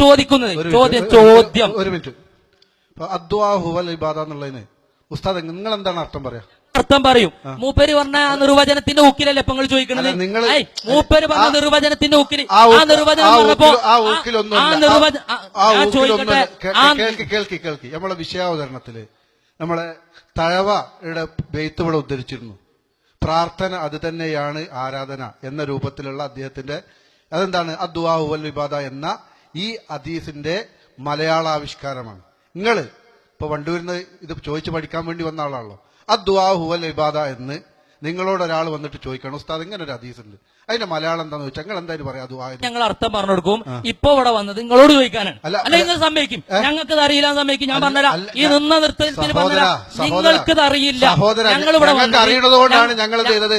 ചോദിക്കുന്നത്? ചോദ്യം ചോദ്യം. ഒരു മിനിറ്റ്. അദ്വാഹുവൽ അദ്വാ ഇബാദ എന്നുള്ളതിന് ഉസ്താദ് നിങ്ങൾ എന്താണ് അർത്ഥം പറയാ? അർത്ഥം പറയും. മൂപ്പര് പറഞ്ഞ ആ നിർവചനത്തിന്റെ ഊക്കിലല്ലേ ഇപ്പൊ നിങ്ങൾ ചോദിക്കണത് മൂപ്പര് പറഞ്ഞ നിർവചനത്തിന്റെ ഊക്കിൽ ആ നിർവചനം ആ പറഞ്ഞപ്പോ. നിർവചനം ചോദിക്കട്ടെ? കേൾക്കി കേൾക്കി നമ്മളെ വിഷയാവതരണത്തിൽ നമ്മളെ തഴവയുടെ ബെയ്ത്ത് ഇവിടെ ഉദ്ധരിച്ചിരുന്നു. പ്രാർത്ഥന അത് തന്നെയാണ് ആരാധന എന്ന രൂപത്തിലുള്ള അദ്ദേഹത്തിന്റെ അതെന്താണ്? അദ്വാഹുവൽ വിബാദ എന്ന ഈ അദീസിന്റെ മലയാളാവിഷ്കാരമാണ്. നിങ്ങൾ ഇപ്പൊ വണ്ടൂരിന്ന് ഇത് ചോദിച്ചു പഠിക്കാൻ വേണ്ടി വന്ന ആളാണല്ലോ. അദ്വാഹുവൽ ഹുവൽ ഇബാദ എന്ന് നിങ്ങളോട് ഒരാൾ വന്നിട്ട് ചോദിക്കണം ഉസ്താദ് ഇങ്ങനെ ഒരു ഹദീസുണ്ട്. അതിന്റെ മലയാളം എന്താന്ന് വെച്ചാൽ നിങ്ങൾ എന്തായാലും പറയാം അത്. ഞങ്ങൾ അർത്ഥം പറഞ്ഞു കൊടുക്കും. ഇപ്പൊ ഇവിടെ വന്നത് നിങ്ങളോട് ചോദിക്കാനാണ്. അല്ല, നിങ്ങൾ സമ്മതിക്കും. ഞങ്ങൾക്ക് അറിയില്ല സമ്മതിക്കും. ഞാൻ പറഞ്ഞുതരാം. ഈ നിന്ന നൃത്തത്തിൽ നിങ്ങൾക്ക് അറിയില്ല. ഞങ്ങൾ ഞങ്ങൾക്ക് ഞങ്ങൾ ചെയ്തത്.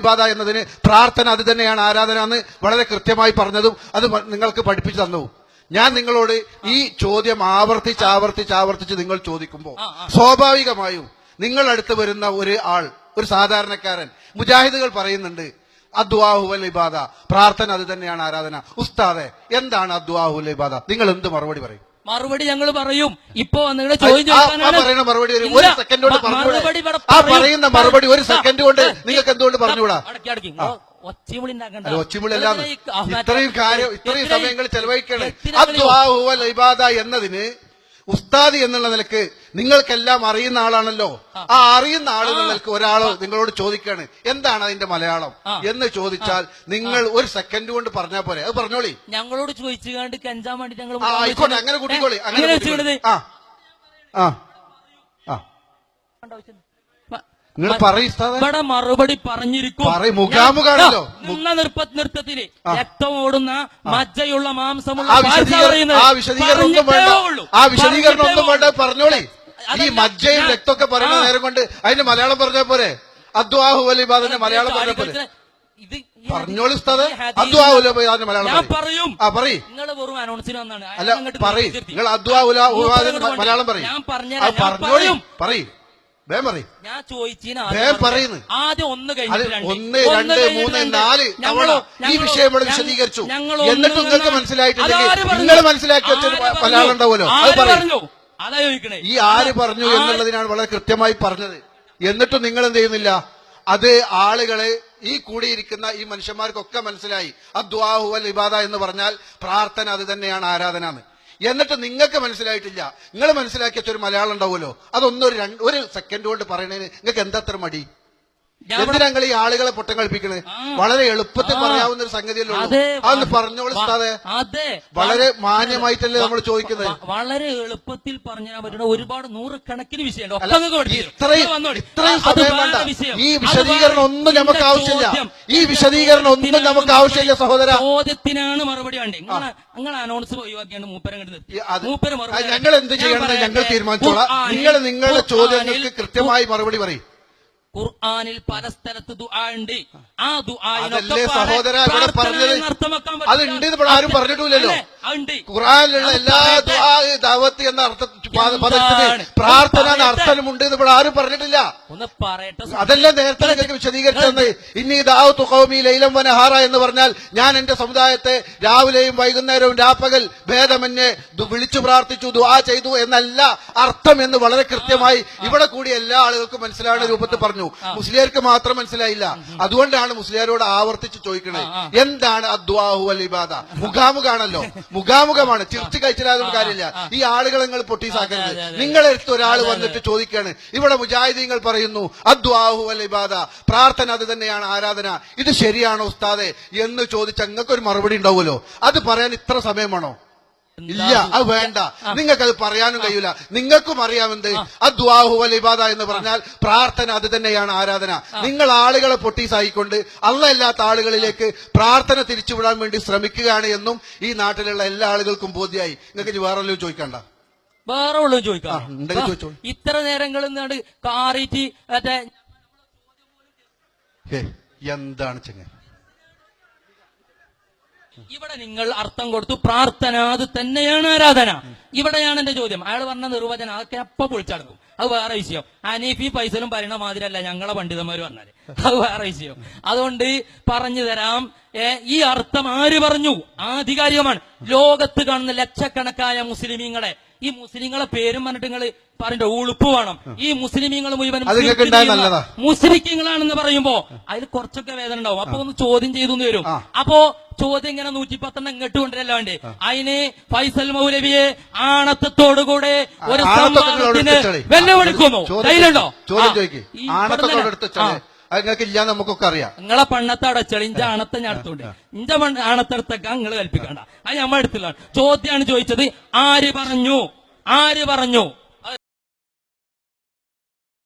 ഇബാദ എന്നതിന് പ്രാർത്ഥന അത് തന്നെയാണ് ആരാധന എന്ന് വളരെ കൃത്യമായി പറഞ്ഞതും അത് നിങ്ങൾക്ക് പഠിപ്പിച്ചു തന്നു ഞാൻ നിങ്ങളോട് ഈ ചോദ്യം ആവർത്തിച്ച് ആവർത്തിച്ച് ആവർത്തിച്ച് നിങ്ങൾ ചോദിക്കുമ്പോൾ സ്വാഭാവികമായും നിങ്ങളടുത്ത് വരുന്ന ഒരു ആൾ ഒരു സാധാരണക്കാരൻ. മുജാഹിദുകൾ പറയുന്നുണ്ട് അദ്വാഹുവൽ ഇബാദ. പ്രാർത്ഥന അത് തന്നെയാണ് ആരാധന. ഉസ്താദെ എന്താണ് അദ്വാഹുൽ ഇബാദ? നിങ്ങൾ എന്ത് മറുപടി പറയും? മറുപടി ഞങ്ങൾ പറയും. ഇപ്പൊ വന്നിവിടെ ചോദ്യം മറുപടി ഒരു- സെക്കൻഡ് കൊണ്ട് ആ പറയുന്ന മറുപടി ഒരു സെക്കൻഡ് കൊണ്ട് നിങ്ങൾക്ക് എന്തുകൊണ്ട് പറഞ്ഞുകൂടാ? മറ്റേ- ഇത്രയും കാര്യം ഇത്രയും സമയങ്ങൾ ചെലവഴിക്കണം. അദ്വാഹുവൽ ഇബാദ എന്നതിന് ഉസ്താദി എന്നുള്ള നിലയ്ക്ക് നിങ്ങൾക്കെല്ലാം അറിയുന്ന ആളാണല്ലോ. ആ. അറിയുന്ന ആൾ നിലയ്ക്ക് ഒരാൾ നിങ്ങളോട് ചോദിക്കാണ് എന്താണ് അതിന്റെ മലയാളം? എന്ന് ചോദിച്ചാൽ നിങ്ങൾ ഒരു സെക്കൻഡ് കൊണ്ട് പറഞ്ഞാൽ പോരെ. അത് പറഞ്ഞോളി. ഞങ്ങളോട് ചോദിച്ചുകൊണ്ട് കെഞ്ചാൻ വേണ്ടി ഞങ്ങൾ ആയിക്കോട്ടെ അങ്ങനെ കൂട്ടിക്കോളി അങ്ങനെ ആ. ആ. ആ. നിങ്ങൾ. ഇവിടെ മറുപടി പറഞ്ഞിരിക്കും. മുഖാമുഖാണല്ലോ. നിന്ന നൃത്തത്തിൽ രക്തം ഓടുന്ന മജ്ജയുള്ള മാംസമുള്ള ആ വിശദീകരണം ഒന്നും വേണ്ട. പറഞ്ഞോളി. ഈ മജ്ജയും രക്തമൊക്കെ പറയുന്ന നേരം കൊണ്ട് അതിന്റെ മലയാളം പറഞ്ഞ പോലെ അദ്വാഹു അലിബാദിന്റെ മലയാളം പറഞ്ഞ പോലെ ഇത് പറഞ്ഞോളി ഞാൻ പറയും. ആ പറയും. നിങ്ങൾ വെറും അനൗൺസിന് വന്നാണ്. അല്ല പറയും. നിങ്ങൾ അലിബാദിന്റെ മലയാളം പറയും. ഞാൻ പറയും. വേം പറയും. ഞാൻ ആദ്യം പറയുന്നു. ആദ്യം ഒന്ന് ഒന്ന് രണ്ട് മൂന്ന്. നാല് തവണ ഈ വിഷയം ഇവിടെ വിശദീകരിച്ചു. എന്നിട്ട് നിങ്ങൾക്ക് മനസ്സിലായിട്ടില്ലെങ്കിൽ നിങ്ങൾ മനസ്സിലാക്കി? മലയാളം ഉണ്ടാവുമല്ലോ അത് പറഞ്ഞു? ഈ ആര് പറഞ്ഞു എന്നുള്ളതിനാണ് വളരെ കൃത്യമായി പറഞ്ഞത്. എന്നിട്ടും നിങ്ങൾ എന്ത് ചെയ്യുന്നില്ല? അത് ആളുകളെ ഈ കൂടിയിരിക്കുന്ന ഈ മനുഷ്യന്മാർക്കൊക്കെ മനസ്സിലായി. അദ്വാഹുവൽ ഇബാദ എന്ന് പറഞ്ഞാൽ പ്രാർത്ഥന അത് തന്നെയാണ് ആരാധന എന്ന് എന്നിട്ട് നിങ്ങൾക്ക് മനസ്സിലായിട്ടില്ല. നിങ്ങൾ മനസ്സിലാക്കിയ ഒരു മലയാളം ഉണ്ടാവുമല്ലോ. അതൊന്നും ഒരു രണ്ട് ഒരു സെക്കൻഡ് കൊണ്ട് പറയണതിന് നിങ്ങൾക്ക് എന്താത്ര മടി? എന്തിനാ ഈ ആളുകളെ പൊട്ടം കളിപ്പിക്കണത് വളരെ എളുപ്പത്തിൽ പറയാവുന്ന ഒരു സംഗതിയല്ലേ അതൊന്ന് പറഞ്ഞോളൂ അതെ. വളരെ മാന്യമായിട്ടല്ലേ നമ്മൾ ചോദിക്കുന്നത്? വളരെ എളുപ്പത്തിൽ പറഞ്ഞാൽ പറ്റുന്ന ഒരുപാട് നൂറുകണക്കിന് വിഷയമുണ്ട്. ഇത്രയും ഇത്രയും സമയം വേണ്ട. ഈ വിശദീകരണം ഒന്നും നമുക്ക് ആവശ്യമില്ല. ഈ വിശദീകരണം ഒന്നും നമുക്ക് ആവശ്യമില്ല സഹോദര. ചോദ്യത്തിനാണ് മറുപടി വേണ്ടത്. നിങ്ങൾ അനൗൺസ് ഒഴിവാക്കിയാണ് മൂപ്പരം മൂപ്പര് ഞങ്ങൾ എന്ത് ചെയ്യണം. ഞങ്ങൾ തീരുമാനിച്ചോളാം. നിങ്ങൾ നിങ്ങളുടെ ചോദ്യങ്ങൾക്ക് കൃത്യമായി മറുപടി പറയും. ഖുർആനിൽ പല സ്ഥലത്ത് ദുആ ഉണ്ട്. ആ. ദുആയിനൊക്കെ സഹോദര പറഞ്ഞത്? അതുണ്ട് ഇവിടെ ആരും പറഞ്ഞിട്ടില്ലല്ലോ. ഖുർആാനിലുള്ള എല്ലാ ദു എല്ലാ ദുആ, എന്ന അർത്ഥ പദത്തിന് പ്രാർത്ഥന എന്ന. അർത്ഥമുണ്ട് എന്ന് ഇവിടെ ആരും പറഞ്ഞിട്ടില്ല. ഒന്ന് പറയട്ടെ. അതെല്ലാം നേരത്തെ നിങ്ങൾക്ക് വിശദീകരിച്ചു തന്നെ ഇനി ദാവത്തു കൗമി ലൈലം വനഹാറ എന്ന് പറഞ്ഞാൽ ഞാൻ എന്റെ സമുദായത്തെ രാവിലെയും വൈകുന്നേരവും രാപ്പകൽ ഭേദമന്യെ വിളിച്ചു പ്രാർത്ഥിച്ചു ദുആ ചെയ്തു എന്നല്ല അർത്ഥം എന്ന് വളരെ കൃത്യമായി ഇവിടെ കൂടി എല്ലാ ആളുകൾക്കും മനസ്സിലാവുന്ന രൂപത്തിൽ പറഞ്ഞു. മുസ്ലിയർക്ക് മാത്രം മനസ്സിലായില്ല. അതുകൊണ്ടാണ് മുസ്ലിയാരോട് ആവർത്തിച്ച് ചോദിക്കണേ. എന്താണ് അദ്വാഹു അൽ ഇബാദ? മുഖാമുഖാണല്ലോ. മുഖാമുഖമാണ്. ചിർച്ച് കഴിച്ചില്ലാതെ കാര്യമില്ല. ഈ ആളുകൾ നിങ്ങൾ പൊട്ടീസാക്കരുത് നിങ്ങളെ അടുത്ത് ഒരാൾ വന്നിട്ട് ചോദിക്കാണ്. ഇവിടെ മുജാഹിദീങ്ങൾ പറയുന്നു അദ്വാഹു അൽ ഇബാദ. പ്രാർത്ഥന അത് തന്നെയാണ് ആരാധന. ഇത് ശരിയാണോ ഉസ്താദെ എന്ന് ചോദിച്ചാൽ നിങ്ങൾക്ക് ഒരു മറുപടി ഉണ്ടാവുമല്ലോ. അത് പറയാൻ ഇത്ര സമയമാണോ? ഇല്ല അത് വേണ്ട. നിങ്ങൾക്ക് അത് പറയാനും കഴിയൂല. നിങ്ങൾക്കും അറിയാമെന്ത്? അദ്വാഹു അൽ ഇബാദ എന്ന് പറഞ്ഞാൽ പ്രാർത്ഥന അത് തന്നെയാണ് ആരാധന. നിങ്ങൾ ആളുകളെ പൊട്ടീസായിക്കൊണ്ട് അല്ലാത്ത ആളുകളിലേക്ക് പ്രാർത്ഥന തിരിച്ചുവിടാൻ വേണ്ടി ശ്രമിക്കുകയാണ് എന്നും ഈ നാട്ടിലുള്ള എല്ലാ ആളുകൾക്കും ബോധ്യമായി നിങ്ങൾക്ക് വേറെ ചോദിക്കണ്ട? വേറെ ഉള്ളു ചോദിക്കാം. ഇത്ര നേരങ്ങളിൽ നിന്നാണ് കാറിയിട്ട് എന്താണ് ചെങ്ങ ഇവിടെ നിങ്ങൾ അർത്ഥം കൊടുത്തു പ്രാർത്ഥന അത് തന്നെയാണ് ആരാധന. ഇവിടെയാണ് എന്റെ ചോദ്യം. അയാൾ പറഞ്ഞ നിർവചനം അതൊക്കെ അപ്പൊ പൊളിച്ചടക്കും. അത് വേറെ വിഷയം. അനീഫി പൈസലും പറയുന്ന മാതിരല്ല ഞങ്ങളെ പണ്ഡിതന്മാര് പറഞ്ഞാൽ. അത് വേറെ വിഷയം. അതുകൊണ്ട് പറഞ്ഞു തരാം ഈ അർത്ഥം ആര് പറഞ്ഞു? ആധികാരികമാണ്. ലോകത്ത് കാണുന്ന ലക്ഷക്കണക്കായ മുസ്ലിമീങ്ങളെ. ഈ മുസ്ലിങ്ങളെ പേരും പറഞ്ഞിട്ട് നിങ്ങൾ പറഞ്ഞു ഉളുപ്പ് വേണം. ഈ മുസ്ലിമീങ്ങൾ മുഴുവൻ മുസ്ലിങ്ങളാണെന്ന് പറയുമ്പോ അതിൽ കുറച്ചൊക്കെ വേദന ഉണ്ടാവും. അപ്പൊ ഒന്ന് ചോദ്യം ചെയ്തു വരും. അപ്പോ ചോദ്യം ഇങ്ങനെ നൂറ്റി പത്തെണ്ണം ഇങ്ങോട്ട് കൊണ്ടുവരല്ലാണ്ട് അതിന് ഫൈസൽ മൗലവിയെ ആണത്തത്തോടുകൂടെ ഒരു സംവാദത്തിന്. വെല്ലുവിളിക്കുന്നു. കയ്യിലുണ്ടോ നിങ്ങൾക്ക് ഇല്ലാന്ന് നമുക്കൊക്കെ അറിയാം. നിങ്ങളെ പണ്ണത്തെ അടച്ചളി ഇഞ്ച ആണത്തെ ഞാൻ അടുത്തുണ്ട് ഇഞ്ച ആണത്തെടുത്തൊക്കെ നിങ്ങൾ കൽപ്പിക്കണ്ട അത് നമ്മൾ എടുത്തില്ല. ചോദ്യമാണ് ചോദിച്ചത്. ആര് പറഞ്ഞു? ആര് പറഞ്ഞു?